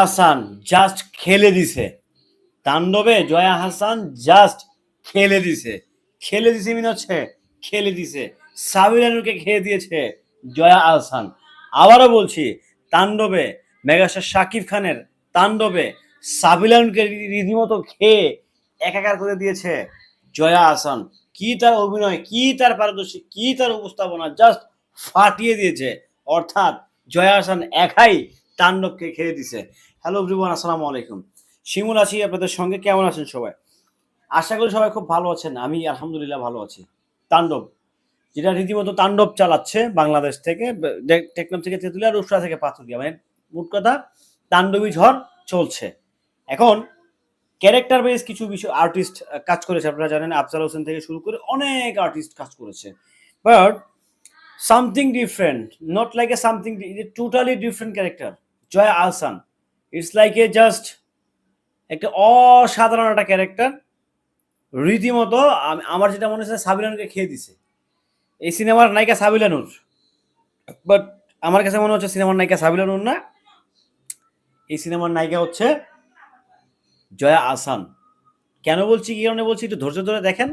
Ahsan just খেলে দিছে। তাণ্ডবে জয়া হাসান জাস্ট খেলে দিছে। খেলে দিছে মিন হচ্ছে খেলে দিছে। সাবিরানুকে খেয়ে দিয়েছে জয়া আহসান আবারও বলছি, তাণ্ডবে মেগাস্টার শাকিব খানের তাণ্ডবে সাবিলানুকে রীতিমতো খেয়ে একাকার করে দিয়েছে জয়া আহসান কি তার অভিনয়, কি তার পারদর্শী, কি তার উপস্থাপনা জাস্ট ফাটিয়ে দিয়েছে। অর্থাৎ জয়া আহসান একাই তাণ্ডবকে খেয়ে দিছে। হ্যালো এভরিওয়ান, আসসালামু আলাইকুম। শিমুল আছি, আপনাদের সঙ্গে। কেমন আছেন সবাই? আশা করি সবাই খুব ভালো আছেন। আমি আলহামদুলিল্লাহ ভালো আছি। তাণ্ডব, যেটা রীতিমতো তাণ্ডব চালাচ্ছে বাংলাদেশ থেকে টেকনাফ থেকে তেঁতুলিয়া রূপসা থেকে পাথুরিয়া। মানে মোট কথা তাণ্ডবী ঝড় চলছে। এখন ক্যারেক্টার বেস কিছু বিষয় আর্টিস্ট কাজ করেছে। আপনারা জানেন, আফজাল হোসেন থেকে শুরু করে অনেক আর্টিস্ট কাজ করেছে। But something different not like a something totally different character Joy Ahsan. It's like a just একটা অসাধারণ একটা ক্যারেক্টার রীতিমতো আমার যেটা মনে হচ্ছে সাবিলানুকে খেয়ে দিছে। এই সিনেমার নায়িকা সাবিলানুর। বাট আমার কাছে মনে হচ্ছে সিনেমার নায়িকা সাবিলানুর না। এই সিনেমার নায়িকা হচ্ছে জয়া আসান কেন বলছি, কি কারণে বলছি একটু ধৈর্য ধরে দেখেন,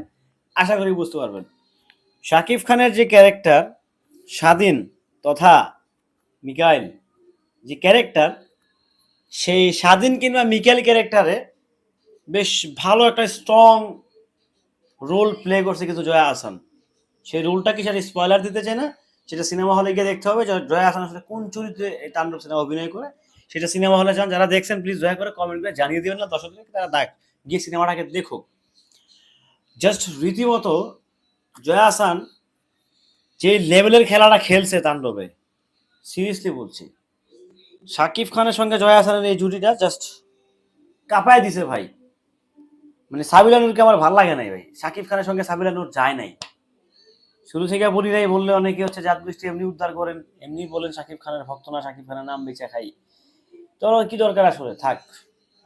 আশা করি বুঝতে পারবেন। শাকিব খানের যে ক্যারেক্টার স্বাধীন তথা মিকাইল যে ক্যারেক্টার সেই স্বাধীন কিংবা মিকাইল ক্যারেক্টারে বেশ ভালো একটা স্ট্রং রোল প্লে করছে কিন্তু জয়া আহসান সেই রোলটা কি সেটা স্পয়লার দিতে চায় না? সেটা সিনেমা হলে গিয়ে দেখতে হবে জয়া আসান আসলে কোন চরিত্রে তাণ্ডব সিনেমা অভিনয় করে। সেটা সিনেমা হলে যান, যারা দেখছেন প্লিজ দয়া করে কমেন্ট করে জানিয়ে দিবেন না দর্শকদেরকে তারা দেখ, গিয়ে সিনেমাটাকে দেখো জাস্ট রীতিমতো জয়া আসান যে লেভেলের খেলাটা খেলছে তাণ্ডবে সিরিয়াসলি বলছি শাকিব খানের সঙ্গে জয়া আহসানের এই জুটিটা জাস্ট কাঁপায় দিছে ভাই। মানে সাবিলানুরকে আমার ভালো লাগে নাই ভাই। শাকিব খানের সঙ্গে সাবিলানুর যায় নাই। শুরু থেকে বলি নাই, বললে অনেকে হচ্ছে জাত বৃষ্টি এমনি উদ্ধার করেন, এমনি বলেন শাকিব খানের ভক্ত না শাকিব খানের নাম বেচা খাই। তো কি দরকার আসলে? থাক,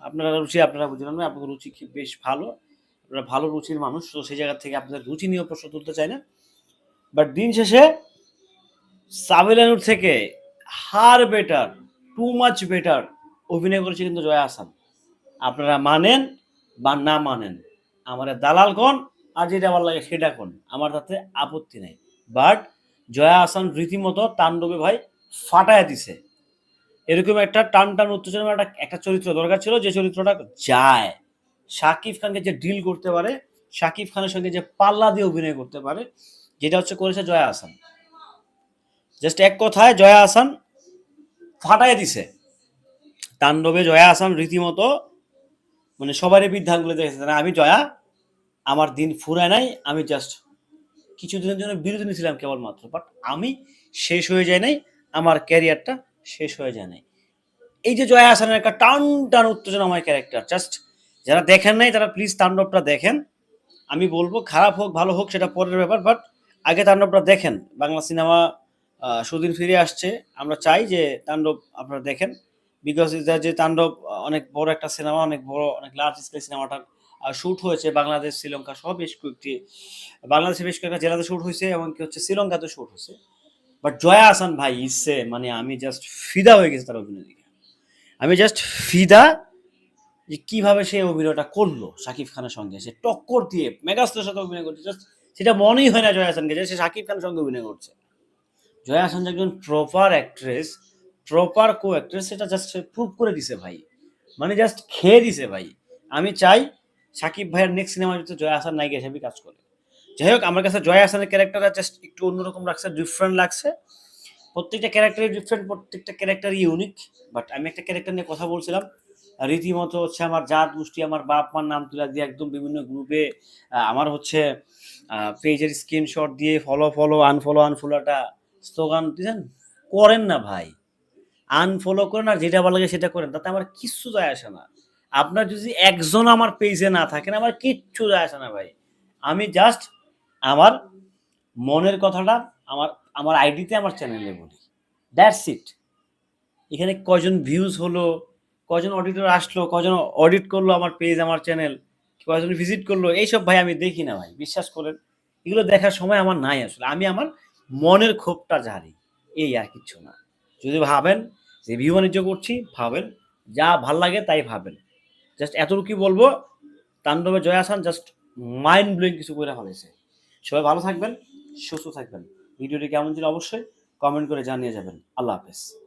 আপনারা রুচি আপনারা বুঝলেন না আপনাদের রুচি বেশ ভালো। আপনারা ভালো রুচির মানুষ, তো সেই জায়গা থেকে আপনাদের রুচি নিয়ে প্রশ্ন তুলতে চাই না। বাট দিন শেষে সাবিলানুর থেকে her better too much better অভিনয় করেছে কিন্তু জয়া আসান আপনারা মানেন বা না মানেন আমার দালাল কোন আর যেটা আমার লাগে সেটা কোন, আমার তাতে আপত্তি নাই। বাট জয়া আসান রীতিমতো তাণ্ডবে ভাই ফাটায় দিছে। এরকম একটা টান টান উত্তেজনা একটা একটা চরিত্র দরকার ছিল, যে চরিত্রটা যায়। শাকিব খানকে যে ডিল করতে পারে, শাকিব খানের সঙ্গে যে পাল্লা দিয়ে অভিনয় করতে পারে, যেটা হচ্ছে করেছে জয়া আসান জাস্ট এক কথায়, জয়া আসান ফাটায় দিছে। তাণ্ডবে জয়া আসান রীতিমতো মানে সবারই বৃদ্ধাঙ্গুলে দেখেছে না, আমি জয়া, আমার দিন ফুরায় নাই, আমি জাস্ট কিছুদিনের জন্য বিরতি নিয়েছিলাম কেবলমাত্র বাট আমি শেষ হয়ে যায় নাই, আমার ক্যারিয়ারটা শেষ হয়ে যায় নাই। এই যে জয়া আসানের একটা টান টান উত্তেজনা আমার ক্যারেক্টার জাস্ট যারা দেখেন নাই, তারা প্লিজ তাণ্ডবটা দেখেন। আমি বলব, খারাপ হোক, ভালো হোক, সেটা পরের ব্যাপার বাট আগে তাণ্ডবটা দেখেন। বাংলা সিনেমা সুদিন ফিরে আসছে। আমরা চাই যে তাণ্ডব আপনারা দেখেন। বিকজ যে তাণ্ডব অনেক বড় একটা সিনেমা, অনেক বড়, অনেক লার্জ স্কেল সিনেমাটা শ্যুট হয়েছে বাংলাদেশ, শ্রীলঙ্কা সহ বেশ কয়েকটি, বাংলাদেশে বেশ কয়েকটা জেলাতে শ্যুট হয়েছে, এমনকি হচ্ছে শ্রীলঙ্কাতে শ্যুট হয়েছে। বাট জয়া আসান ভাই ইসে মানে আমি জাস্ট ফিদা হয়ে গেছি তার অভিনয় দিকে আমি জাস্ট ফিদা যে কীভাবে সে অভিনয়টা করল শাকিব খানের সঙ্গে। সে টক্কর দিয়ে, মেগাস্টারের সাথে অভিনয় করছে। জাস্ট সেটা মনেই হয় না জয়া আসানকে যে সে শাকিব খানের সঙ্গে অভিনয় করছে। জয়া হাসান একজন proper actress proper co actress সেটা জাস্ট প্রুভ করে দিছে ভাই। মানে জাস্ট খেয়ে দিছে ভাই। আমি চাই সাকিব ভাইয়ের নেক্সট সিনেমা যদি জয়া হাসান, নায়িকা হিসেবে কাজ করে। যাই হোক, আমার কাছে জয়া হাসানের ক্যারেক্টারটা জাস্ট একটু অন্যরকম লাগছে ডিফারেন্ট লাগছে। প্রত্যেকটা ক্যারেক্টারই ডিফারেন্ট প্রত্যেকটা ক্যারেক্টার ইউনিক বাট আমি একটা ক্যারেক্টার নিয়ে কথা বলছিলাম। রীতিমতো হচ্ছে আমার জাত গোষ্ঠী আমার বাপ মার নাম তুলে দিয়ে একদম বিভিন্ন গ্রুপে আমার হচ্ছে পেজের স্ক্রিনশট দিয়ে ফলো ফলো আনফলো আনফলোটা স্লোগান দিয়েছেন, করেন না ভাই। আনফলো করেন আর যেটা ভালো লাগে সেটা করেন। তাতে আমার কিচ্ছু যায় আসে না। আপনার যদি একজন আমার পেজে না থাকেন, আমার কিচ্ছু যায় আসে না ভাই। আমি জাস্ট আমার মনের কথাটা, আমার আমার আইডিতে আমার চ্যানেলে বলি। দ্যাটস ইট এখানে কজন ভিউজ হলো, কজন অডিটর আসলো, কজন অডিট করল আমার পেজ আমার চ্যানেল কজন ভিজিট করল, এইসব ভাই আমি দেখি না ভাই। বিশ্বাস করেন, এগুলো দেখার সময় আমার নাই আসলে। আমি আমার মনের ক্ষোভটা জারি এই আর কিছু না। যদি ভাবেন যে ভিউ বাণিজ্য করছি, ভাবেন। যা ভালো লাগে তাই ভাবেন। জাস্ট এতটুকু বলব, তাণ্ডবে জয় আসান, জাস্ট মাইন্ড ব্লোয়িং কিছু করে ফেলেছে। সবাই ভালো থাকবেন, সুস্থ থাকবেন। ভিডিওটি কেমন ছিল অবশ্যই কমেন্ট করে জানিয়ে যাবেন। আল্লাহ হাফেজ।